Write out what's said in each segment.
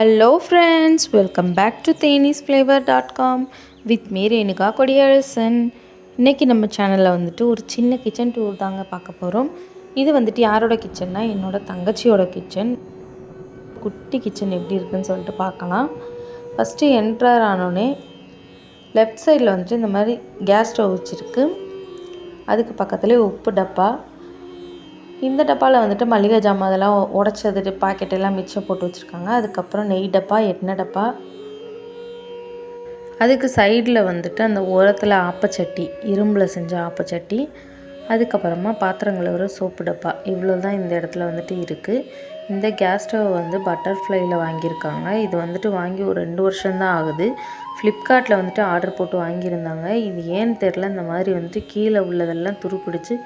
Hello friends welcome back to Theni's flavour dot com with me Renuka Kodiarasan இன்றைக்கி நம்ம சேனலில் வந்துட்டு ஒரு சின்ன கிச்சன் டூர் தாங்க பார்க்க போகிறோம் இது வந்துட்டு யாரோட கிச்சன்னா என்னோட தங்கச்சியோட கிச்சன் குட்டி கிச்சன் எப்படி இருக்குன்னு சொல்லிட்டு பார்க்கலாம். ஃபஸ்ட்டு என்ட்ரர் ஆனோடனே லெஃப்ட் சைடில் வந்துட்டு இந்த மாதிரி கேஸ் ஸ்டவ் வச்சுருக்கு. அதுக்கு பக்கத்துலேயே உப்பு டப்பா. இந்த டப்பாவில் வந்துட்டு மளிகை ஜாமான் அதெல்லாம் உடச்சது பாக்கெட் எல்லாம் மிச்சம் போட்டு வச்சுருக்காங்க. அதுக்கப்புறம் நெய் டப்பா எண்ணெய் டப்பா. அதுக்கு சைடில் வந்துட்டு அந்த உரத்தில் ஆப்பச்சட்டி இரும்பில் செஞ்ச ஆப்பச்சட்டி. அதுக்கப்புறமா பாத்திரங்களை ஒரு சோப்பு டப்பா. இவ்வளோ தான் இந்த இடத்துல வந்துட்டு இருக்குது இந்த கேஸ் ஸ்டவ் வந்து பட்டர்ஃப்ளையில் வாங்கியிருக்காங்க. இது வந்துட்டு வாங்கி ஒரு ரெண்டு வருஷம்தான் ஆகுது. ஃப்ளிப்கார்ட்டில் வந்துட்டு ஆர்டர் போட்டு வாங்கியிருந்தாங்க. இது ஏன்னு தெரில இந்த மாதிரி வந்துட்டு கீழே உள்ளதெல்லாம் துருப்பிடிச்சு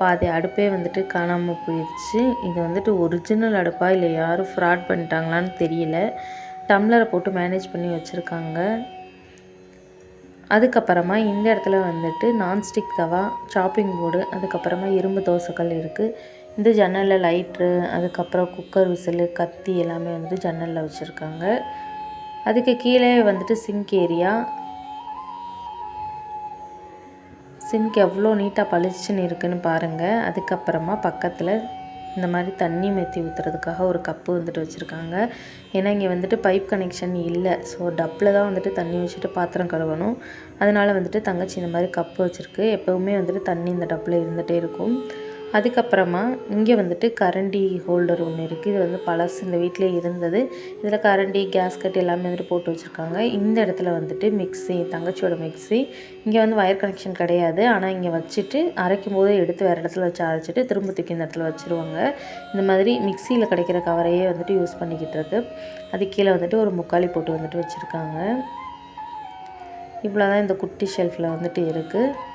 பாதி அடுப்பே வந்துட்டு காணாமல் போயிடுச்சு இது வந்துட்டு ஒரிஜினல் அடுப்பா இல்லை யாரும் ஃப்ராட் பண்ணிட்டாங்களான்னு தெரியல. டம்ளரை போட்டு மேனேஜ் பண்ணி வச்சுருக்காங்க. அதுக்கப்புறமா இந்த இடத்துல வந்துட்டு நான்ஸ்டிக் தவா சாப்பிங் போர்டு அதுக்கப்புறமா இரும்பு தோசைக்கல் இருக்குது இந்த ஜன்னலில் லைட்ரு அதுக்கப்புறம் குக்கர் விசில் கத்தி எல்லாமே வந்துட்டு ஜன்னலில் வச்சுருக்காங்க. அதுக்கு கீழே வந்துட்டு சிங்க் ஏரியா சிங்க் எவ்வளோ நீட்டாக பளிச்சுன்னு இருக்குன்னு பாருங்கள் அதுக்கப்புறமா பக்கத்தில் இந்த மாதிரி தண்ணி மெத்தி ஊற்றுறதுக்காக ஒரு கப்பு வந்துட்டு வச்சுருக்காங்க. ஏன்னா இங்கே வந்துட்டு பைப் கனெக்ஷன் இல்லை. ஸோ டப்பில் தான் வந்துட்டு தண்ணி வச்சுட்டு பாத்திரம் கழுவணும். அதனால் வந்துட்டு தங்கச்சி இந்த மாதிரி கப்பு வச்சுருக்கு. எப்போவுமே வந்துட்டு தண்ணி இந்த டப்பில் இருந்துகிட்டே இருக்கும். அதுக்கப்புறமா இங்கே வந்துட்டு கரண்டி ஹோல்டர் ஒன்று இருக்குது இது வந்து பழசு இந்த வீட்டிலே இருந்தது. இதில் கரண்டி கேஸ்கட் எல்லாமே வந்துட்டு போட்டு வச்சுருக்காங்க. இந்த இடத்துல வந்துட்டு மிக்ஸி தங்கச்சியோட மிக்ஸி. இங்கே வந்து வயர் கனெக்ஷன் கிடையாது. ஆனால் இங்கே வச்சுட்டு அரைக்கும் போது எடுத்து வேறு இடத்துல வச்சு அரைச்சிட்டு திரும்ப தூக்கி இந்த இடத்துல வச்சுருவாங்க. இந்த மாதிரி மிக்சியில் கிடைக்கிற கவரையே வந்துட்டு யூஸ் பண்ணிக்கிட்டு இருக்கு. அது கீழே வந்துட்டு ஒரு முக்காலி போட்டு வந்துட்டு வச்சுருக்காங்க. இவ்வளோ தான் இந்த குட்டி ஷெல்ஃபில் வந்துட்டு இருக்குது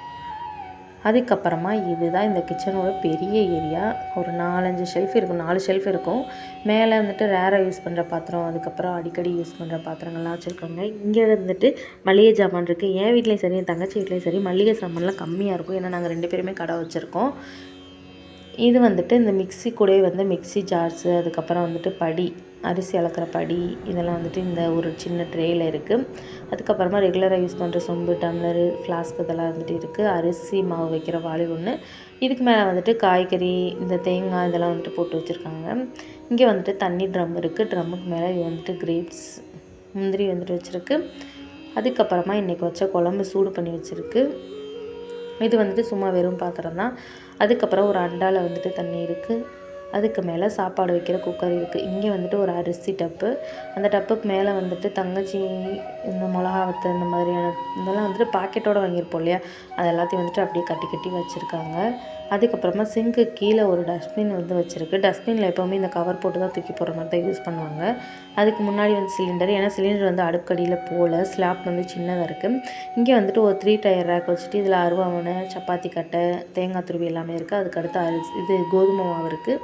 அதுக்கப்புறமா இதுதான் இந்த கிச்சனோட பெரிய ஏரியா ஒரு நாலஞ்சு ஷெல்ஃப் இருக்கும் நாலு ஷெல்ஃப் இருக்கும். மேலே வந்துட்டு ரேராக யூஸ் பண்ணுற பாத்திரம் அதுக்கப்புறம் அடிக்கடி யூஸ் பண்ணுற பாத்திரங்கள்லாம் வச்சுருக்காங்க. இங்கே வந்துட்டு மளிகை ஜாமான் இருக்குது என் வீட்லேயும் சரி என் தங்கச்சி வீட்லேயும் சரி மளிகை சாமான்லாம் கம்மியாக இருக்கும். ஏன்னா நாங்கள் ரெண்டு பேருமே கடை வச்சுருக்கோம். இது வந்துட்டு இந்த மிக்சி கூடயே வந்து மிக்சி ஜார்ஸு அதுக்கப்புறம் வந்துட்டு படி. அரிசி அளக்கிற படி இதெல்லாம் வந்துட்டு இந்த ஒரு சின்ன ட்ரேயில் இருக்குது அதுக்கப்புறமா ரெகுலராக யூஸ் பண்ணுற சொம்பு டம்ளரு ஃப்ளாஸ்க் இதெல்லாம் வந்துட்டு இருக்குது அரிசி மாவு வைக்கிற வாளி ஒன்று இதுக்கு மேலே வந்துட்டு காய்கறி இந்த தேங்காய் இதெல்லாம் வந்துட்டு போட்டு வச்சுருக்காங்க. இங்கே வந்துட்டு தண்ணி ட்ரம் இருக்குது ட்ரம்முக்கு மேலே இது வந்துட்டு கிரேப்ஸ் முந்திரி வந்துட்டு வச்சுருக்கு. அதுக்கப்புறமா இன்றைக்கி வச்ச குழம்பு சூடு பண்ணி வச்சுருக்கு. இது வந்துட்டு சும்மா வெறும் பாத்திரம் தான் அதுக்கப்புறம் ஒரு அண்டாவில் வந்துட்டு தண்ணி இருக்குது அதுக்கு மேலே சாப்பாடு வைக்கிற குக்கர் இருக்குது இங்கே வந்துட்டு ஒரு அரிசி டப்பு அந்த டப்புக்கு மேலே வந்துட்டு தங்கச்சி இந்த மிளகா வத்த இந்த மாதிரியான இதெல்லாம் வந்துட்டு பாக்கெட்டோடு வாங்கியிருப்போம் இல்லையா? அது எல்லாத்தையும் வந்துட்டு அப்படியே கட்டி கட்டி வச்சுருக்காங்க. அதுக்கப்புறமா சிங்க்கு கீழே ஒரு டஸ்ட்பின் வந்து வச்சுருக்கு. டஸ்ட்பினில் எப்போவுமே இந்த கவர் போட்டு தான் தூக்கி போடுற மாதிரி தான் யூஸ் பண்ணுவாங்க. அதுக்கு முன்னாடி வந்து சிலிண்டர் ஏன்னா சிலிண்டர் வந்து அடுப்படியில் போகல ஸ்லாப் வந்து சின்னதாக இருக்குது இங்கே வந்துட்டு ஒரு த்ரீ டயர் ரேக் வச்சுட்டு இதில் அருவாமனை சப்பாத்தி கட்டை தேங்காய் துருவி எல்லாமே இருக்குது அதுக்கடுத்து அரிசி இது கோதுமை மாவு இருக்குது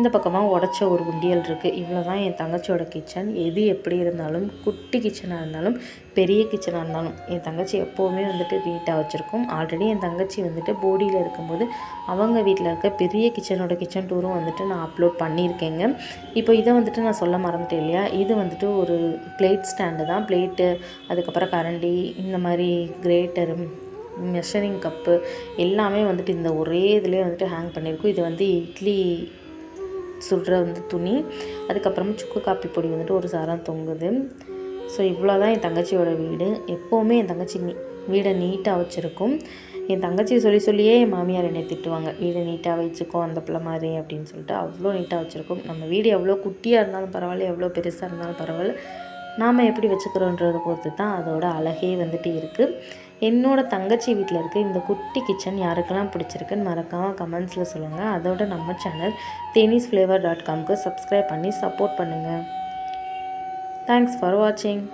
இந்த பக்கமாக உடச்ச ஒரு உண்டியல் இருக்குது இவ்வளோ தான் என் தங்கச்சியோட கிச்சன் எது எப்படி இருந்தாலும் குட்டி கிச்சனாக இருந்தாலும் பெரிய கிச்சனாக இருந்தாலும் என் தங்கச்சி எப்போவுமே வந்துட்டு நீட்டாக வச்சுருக்கோம். ஆல்ரெடி என் தங்கச்சி வந்துட்டு போடியில் இருக்கும்போது அவங்க வீட்டில் இருக்க பெரிய கிச்சனோட கிச்சன் டூரும் வந்துட்டு நான் அப்லோட் பண்ணியிருக்கேங்க. இப்போ இதை வந்துட்டு நான் சொல்ல மறந்துட்டேன் இல்லையா? இது வந்துட்டு ஒரு பிளேட் ஸ்டாண்டு தான். பிளேட்டு அதுக்கப்புறம் கரண்டி இந்த மாதிரி கிரேட்டரு மெஷரிங் கப்பு எல்லாமே வந்துட்டு இந்த ஒரே இதுலேயே வந்துட்டு ஹேங் பண்ணியிருக்கோம். இது வந்து இட்லி சுடுற வந்து துணி. அதுக்கப்புறமா சுக்கு காப்பி பொடி வந்துட்டு ஒரு சாரம் தொங்குது. ஸோ இவ்வளோ தான் என் தங்கச்சியோட வீடு. எப்போவுமே என் தங்கச்சி நீ வீடை நீட்டாக வச்சுருக்கும். என் தங்கச்சி சொல்லி சொல்லியே என் மாமியார் என்னை திட்டுவாங்க. வீடை நீட்டாக வச்சுக்கோ அந்த பிள்ளை மாதிரி அப்படின்னு சொல்லிட்டு அவ்வளோ நீட்டாக வச்சுருக்கோம். நம்ம வீடு எவ்வளோ குட்டியாக இருந்தாலும் பரவாயில்ல எவ்வளோ பெருசாக இருந்தாலும் பரவாயில்ல. நாம் எப்படி வச்சுக்கிறோன்றதை பொறுத்து தான் அதோட அழகே வந்துட்டு இருக்குது என்னோடய தங்கச்சி வீட்டில் இருக்க இந்த குட்டி கிச்சன் யாருக்கெல்லாம் பிடிச்சிருக்குன்னு மறக்காமல் கமெண்ட்ஸில் சொல்லுங்கள் அதோட நம்ம சேனல் தேனீஸ் ஃப்ளேவர் டாட் காம்க்கு சப்ஸ்கிரைப் பண்ணி சப்போர்ட் பண்ணுங்கள் தேங்க்ஸ் ஃபார் வாட்சிங்